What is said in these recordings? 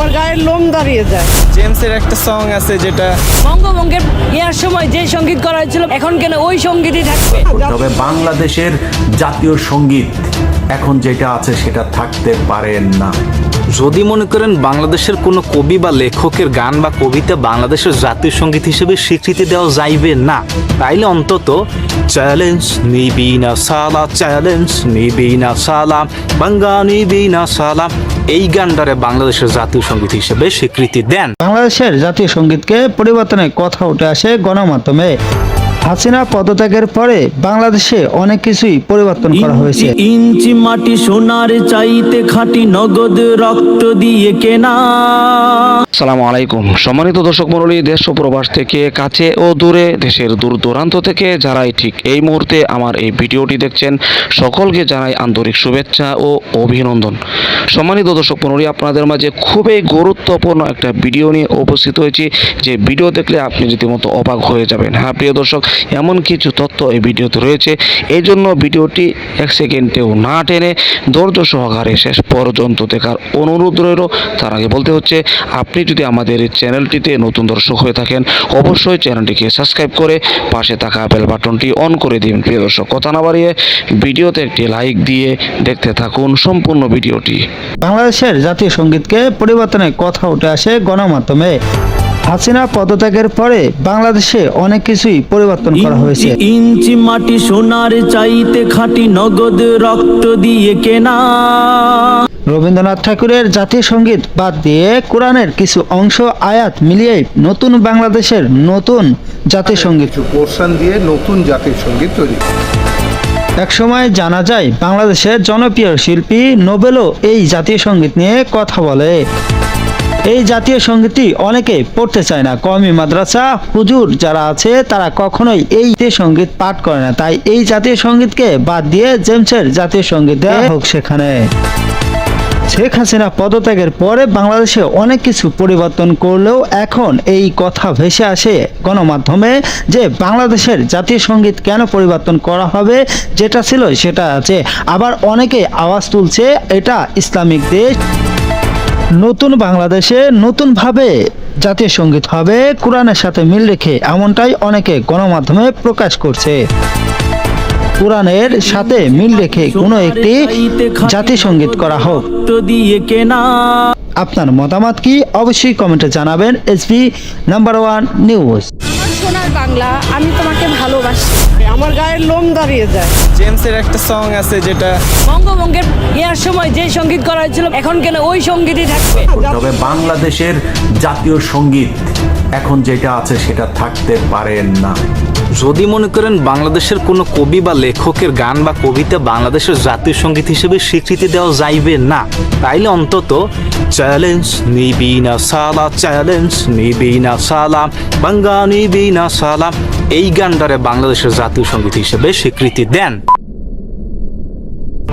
আমার গায়ের লোম দাঁড়িয়ে যায়। জেমসের একটা সং আছে যেটা বঙ্গভঙ্গের ইয়ার সময় যে সংগীত করা হয়েছিল এখন কেন ওই সঙ্গীতই থাকবে? তবে বাংলাদেশের জাতীয় সংগীত এখন যেটা আছে সেটা থাকতে পারে না। যদি মনে করেন বাংলাদেশের কোনো কবি বা লেখকের গান বা কবিতা বাংলাদেশের জাতীয় সংগীত হিসেবে স্বীকৃতি দেওয়া যাইবে না তাইলে অন্তত চ্যালেঞ্জ নিবি না সালা চ্যালেঞ্জ নিবি না সালা বাঙ্গা নিবি না সালা এই গানটারে বাংলাদেশের জাতীয় সংগীত হিসেবে স্বীকৃতি দেন। বাংলাদেশের জাতীয় সঙ্গীতকে পরিবর্তনের কথা উঠে আসে গণমাধ্যমে। হাসিনা পদত্যাগের পরে বাংলাদেশে অনেক কিছুই পরিবর্তন করা হয়েছে। ইঞ্চি মাটি সোনার চাইতে খাঁটি নগদ রক্ত দিয়ে কেনা। সালামু আলাইকুম। সম্মানিত দর্শক মণ্ডলী দেশ ও প্রবাস থেকে কাছে ও দূরে দেশের দূর দূরান্ত থেকে যারাই ঠিক এই মুহূর্তে আমার এই ভিডিওটি দেখছেন সকলকে জানাই আন্তরিক শুভেচ্ছা ও অভিনন্দন। সম্মানিত দর্শক মণ্ডলী আপনাদের মাঝে খুবই গুরুত্বপূর্ণ একটা ভিডিও নিয়ে উপস্থিত হয়েছি। যে ভিডিও দেখলে আপনি রীতিমতো অবাক হয়ে যাবেন। হ্যাঁ প্রিয় দর্শক এমন কিছু তথ্য এই ভিডিওতে রয়েছে। এই জন্য ভিডিওটি এক সেকেন্ডেও না টেনে ধৈর্য সহকারে শেষ পর্যন্ত দেখার অনুরোধ রইল। তার আগে বলতে হচ্ছে, আপনি যদি আমাদের এই চ্যানেলটিতে নতুন দর্শক হয়ে থাকেন, অবশ্যই চ্যানেলটিকে সাবস্ক্রাইব করে পাশে থাকা বেল বাটনটি অন করে দিন। প্রিয় দর্শক, কথা না বাড়িয়ে ভিডিওতে একটি লাইক দিয়ে দেখতে থাকুন সম্পূর্ণ ভিডিওটি। বাংলাদেশের জাতীয় সঙ্গীতকে পরিবর্তনের কথা উঠে আসে গণমাধ্যমে। হাসিনা পদত্যাগের পরে বাংলাদেশে অনেক কিছুই পরিবর্তন করা হয়েছে। ইঞ্চি মাটি সোনার চাইতে খাঁটি নগদ রক্ত দিয়ে কেনা। রবীন্দ্রনাথ ঠাকুরের জাতীয় সংগীত বাদ দিয়ে কোরআনের কিছু অংশ আয়াত মিলিয়ে নতুন বাংলাদেশের নতুন জাতীয় সংগীত। পোর্শন দিয়ে নতুন জাতীয় সংগীত তৈরি। একসময় জানা যায় বাংলাদেশের জনপ্রিয় শিল্পী নোবেলও এই জাতীয় সংগীত নিয়ে কথা বলে। এই জাতীয় সঙ্গীতটি অনেকে পড়তে চায় না। কমি মাদ্রাসা হুজুর যারা আছে, তারা কখনোই এই সংগীত পাঠ করে না। তাই এই জাতীয় সঙ্গীতকে বাদ দিয়ে জেমসের জাতীয় সংগীত দেওয়া হোক সেখানে। শেখ হাসিনা পদত্যাগের পরে বাংলাদেশে অনেক কিছু পরিবর্তন করলেও এখন এই কথা ভেসে আসে গণমাধ্যমে যে বাংলাদেশের জাতীয় সংগীত কেন পরিবর্তন করা হবে, যেটা ছিল সেটা আছে। আবার অনেকে আওয়াজ তুলছে, এটা ইসলামিক দেশ। নতুন বাংলাদেশে নতুনভাবে জাতীয় সংগীত হবে। কোরআনের সাথে মিল রেখে এমনটাই অনেকে গণমাধ্যমে প্রকাশ করছে। কোরআনের সাথে মিল রেখে কোনো একটি জাতীয় সংগীত করা হোক। আপনার মতামত কি? অবশ্যই কমেন্টে জানাবেন। SP number one news. Bangla, আমি ভালোবাসি। আমার গায়ের লোম দাঁড়িয়ে যায়। জেমসের একটা সং আছে যেটা বঙ্গবঙ্গের ইয়ার সময় যে সংগীত করা হয়েছিল এখন কেন ওই সঙ্গীতই থাকবে? তবে বাংলাদেশের জাতীয় সংগীত এখন যেটা আছে সেটা থাকতে পারে না। যদি মনে করেন বাংলাদেশের কোনো কবি বা লেখকের গান বা কবিতা বাংলাদেশের জাতীয় সংগীত হিসেবে স্বীকৃতি দেওয়া যাইবে না, তাইলে অন্তত চ্যালেঞ্জ নিবি না সালা, চ্যালেঞ্জ নিবি না সালা, বাঙ্গা নিবি না সালা, এই গানটারে বাংলাদেশের জাতীয় সংগীত হিসেবে স্বীকৃতি দেন।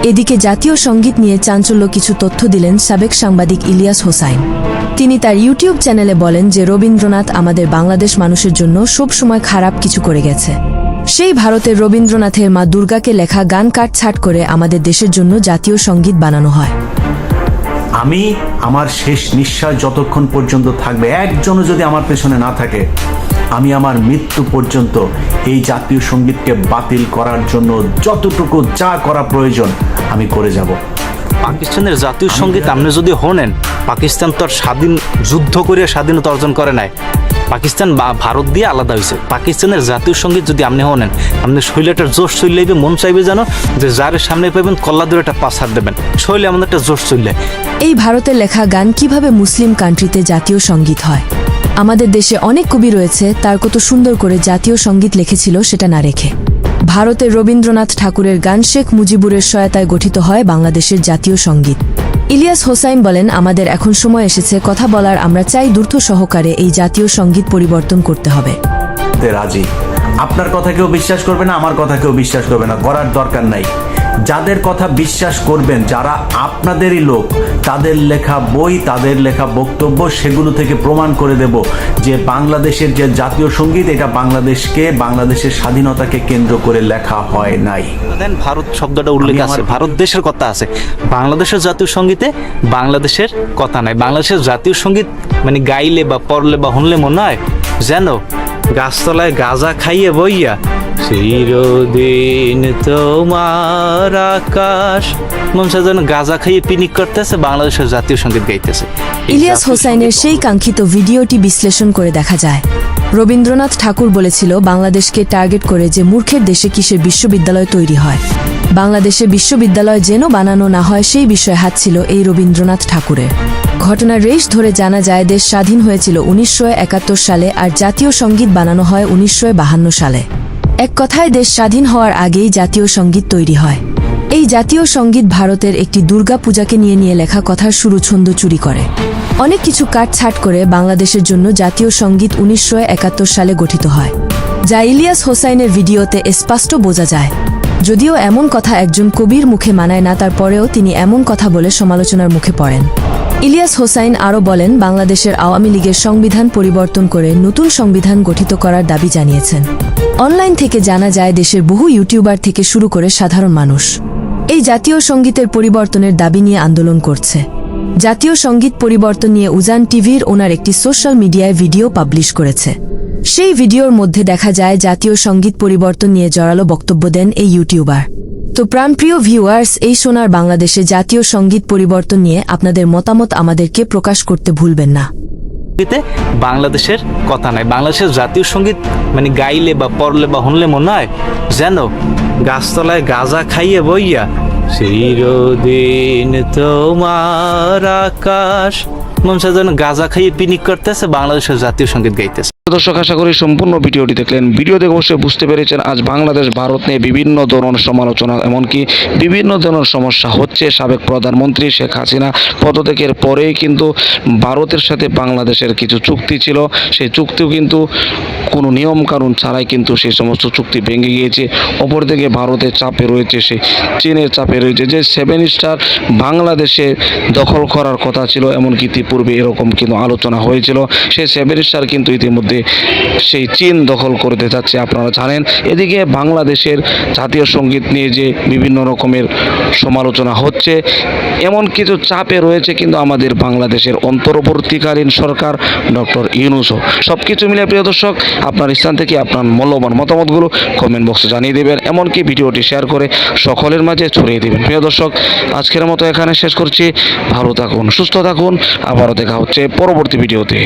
এদিকে জাতীয় সংগীত নিয়ে চাঞ্চল্য কিছু তথ্য দিলেন সাবেক সাংবাদিক ইলিয়াস হোসাইন। তিনি তার ইউটিউব চ্যানেলে বলেন যে রবীন্দ্রনাথ আমাদের বাংলাদেশ মানুষের জন্য সব সময় খারাপ কিছু করে গেছে। সেই ভারতের রবীন্দ্রনাথের মা দুর্গাকে লেখা গান কাটছাট করে আমাদের দেশের জন্য জাতীয় সংগীত বানানো হয়। আমি আমার শেষ নিঃশ্বাস যতক্ষণ পর্যন্ত থাকবে, একজনও যদি আমার পেছনে না থাকে, আমি আমার মৃত্যু পর্যন্ত এই জাতীয় সঙ্গীতকে বাতিল করার জন্য যতটুকু যা করা প্রয়োজন আমি করে যাব। পাকিস্তানের জাতীয় সংগীত আপনি যদি হনেন, পাকিস্তান তো স্বাধীন, যুদ্ধ করে স্বাধীনতা অর্জন করে নাই। পাকিস্তান বা ভারত দিয়ে আলাদা হয়েছে পাকিস্তানের জাতীয় সংগীত যদি আপনি হনেন, আপনি শৈলাটার জোশ চললেইবে মন চাইবে জানো যে যার সামনে পাবেন কল্লা দূরে একটা হাত দেবেন। শৈলে আমাদের একটা জোশ চললে এই ভারতের লেখা গান কীভাবে মুসলিম কান্ট্রিতে জাতীয় সংগীত হয়? আমাদের দেশে অনেক কবি রয়েছে, তার কত সুন্দর করে জাতীয় সংগীত লিখেছিল সেটা না রেখে। ভারতের রবীন্দ্রনাথ ঠাকুরের গান শেখ মুজিবুরের সহায়তায় গঠিত হয় বাংলাদেশের জাতীয় সংগীত। ইলিয়াস হোসাইন বলেন, আমাদের এখন সময় এসেছে, কথা বলার, আমরা চাই দ্রুত সহকারে এই জাতীয় সংগীত পরিবর্তন করতে হবে। রাজি। আপনার কথা কেউ বিশ্বাস করবে না, আমার কথা কেউ বিশ্বাস করবে না, করার দরকার নাই। যাদের কথা বিশ্বাস করবেন যারা আপনাদেরই লোক তাদের লেখা বই তাদের লেখা বক্তব্য সেগুলো থেকে প্রমাণ করে দেব যে বাংলাদেশের যে জাতীয় সংগীত এটা বাংলাদেশকে বাংলাদেশের স্বাধীনতাকে কেন্দ্র করে লেখা হয় নাই। দেন ভারত শব্দটা উল্লেখ আছে। ভারত দেশের কথা আছে। বাংলাদেশের জাতীয় সঙ্গীতে বাংলাদেশের কথা নাই। বাংলাদেশের জাতীয় সংগীত মানে গাইলে বা পড়লে বা হনলে মনে হয় যেন গাছতলায় গাজা খাইয়ে বইয়া চিরদিন তোমার আকাশ। চায় যেন গাজা খাইয়ে পিনিক করতেছে বাংলাদেশের জাতীয় সংগীত গাইতেছে। ইলিয়াস হোসাইনের সেই কাঙ্ক্ষিত ভিডিওটি বিশ্লেষণ করে দেখা যায়। রবীন্দ্রনাথ ঠাকুর বলেছিল বাংলাদেশকে টার্গেট করে যে মূর্খের দেশে কিসের বিশ্ববিদ্যালয় তৈরি হয়? বাংলাদেশে বিশ্ববিদ্যালয় যেন বানানো না হয়, সেই বিষয়ে হাত ছিল এই রবীন্দ্রনাথ ঠাকুরের ঘটনার রেশ ধরে জানা যায়, দেশ স্বাধীন হয়েছিল উনিশশো একাত্তর সালে আর জাতীয় সংগীত বানানো হয় উনিশশো সালে। এক কথায়, দেশ স্বাধীন হওয়ার আগেই জাতীয় সংগীত তৈরি হয়। এই জাতীয় সংগীত ভারতের একটি দুর্গা পূজাকে নিয়ে নিয়ে লেখা কথার শুরু ছন্দ চুরি করে। অনেক কিছু কাটছাট করে বাংলাদেশের জন্য জাতীয় সংগীত উনিশশো একাত্তর সালে গঠিত হয়। যা ইলিয়াস হোসাইনের ভিডিওতে স্পষ্ট বোঝা যায়। যদিও এমন কথা একজন কবির মুখে মানায় না, তারপরেও তিনি এমন কথা বলে সমালোচনার মুখে পড়েন। ইলিয়াস হোসাইন আরও বলেন, বাংলাদেশের আওয়ামী লীগের সংবিধান পরিবর্তন করে নতুন সংবিধান গঠিত করার দাবি জানিয়েছেন। অনলাইন থেকে জানা যায়, দেশের বহু ইউটিউবার থেকে শুরু করে সাধারণ মানুষ এই জাতীয় সঙ্গীতের পরিবর্তনের দাবি নিয়ে আন্দোলন করছে। জাতীয় সংগীত পরিবর্তন নিয়ে উজান টিভির ওনার একটি সোশ্যাল মিডিয়ায় ভিডিও পাবলিশ করেছে। সেই ভিডিওর মধ্যে দেখা যায় জাতীয় সংগীত পরিবর্তন নিয়ে জড়ালো বক্তব্য দেন এই ইউটিউবার। তো প্রাণপ্রিয় ভিউয়ার্স, এই সোনার বাংলাদেশে জাতীয় সংগীত পরিবর্তন নিয়ে আপনাদের মতামত আমাদেরকে প্রকাশ করতে ভুলবেন না। বাংলাদেশের কথা নাই বাংলাদেশের জাতীয় সংগীত মানে গাইলে বা পড়লে বা হনলে মনে হয় যেন গাছতলায় গাজা খাইয়ে বইয়া, চিরদিন তোমার আকাশ। মন যেন গাজা খাইয়ে পিনিক করতেছে, বাংলাদেশের জাতীয় সংগীত গাইতেছে। দর্শক, আশা করি সম্পূর্ণ ভিডিওটি দেখলেন। ভিডিও দেখে অবশ্যই বুঝতে পেরেছেন, আজ বাংলাদেশ, ভারত নিয়ে বিভিন্ন ধরনের সমালোচনা, এমনকি বিভিন্ন ধরনের সমস্যা হচ্ছে সাবেক প্রধানমন্ত্রী শেখ হাসিনা। পদত্যাগের পরেই কিন্তু ভারতের সাথে বাংলাদেশের কিছু চুক্তি ছিল। সেই চুক্তিও কিন্তু কোনো নিয়ম কানুন ছাড়াই কিন্তু সেই সমস্ত চুক্তি ভেঙে গিয়েছে। অপরদিকে ভারতের চাপে রয়েছে সে, চীনের চাপে রয়েছে যে সেভেন স্টার বাংলাদেশে দখল করার কথা ছিল, এমনকি ইতিপূর্বে এরকম কিন্তু আলোচনা হয়েছিল। সেই সেভেন স্টার কিন্তু ইতিমধ্যে সেই চীন দখল করতে যাচ্ছে, আপনারা জানেন। এদিকে বাংলাদেশের জাতীয় সংগীত নিয়ে যে বিভিন্ন রকমের সমালোচনা হচ্ছে, এমন কিছু চাপে রয়েছে কিন্তু আমাদের বাংলাদেশের অন্তর্বর্তীকালীন সরকার, ডক্টর ইউনুসও। সব কিছু মিলে প্রিয় দর্শক আপনার স্থান থেকে আপনার মূল্যবান মতামতগুলো কমেন্ট বক্সে জানিয়ে দেবেন। এমনকি ভিডিওটি শেয়ার করে সকলের মাঝে ছড়িয়ে দেবেন। প্রিয় দর্শক, আজকের মতো এখানে শেষ করছি। ভালো থাকুন, সুস্থ থাকুন। আবারও দেখা হচ্ছে পরবর্তী ভিডিওতে।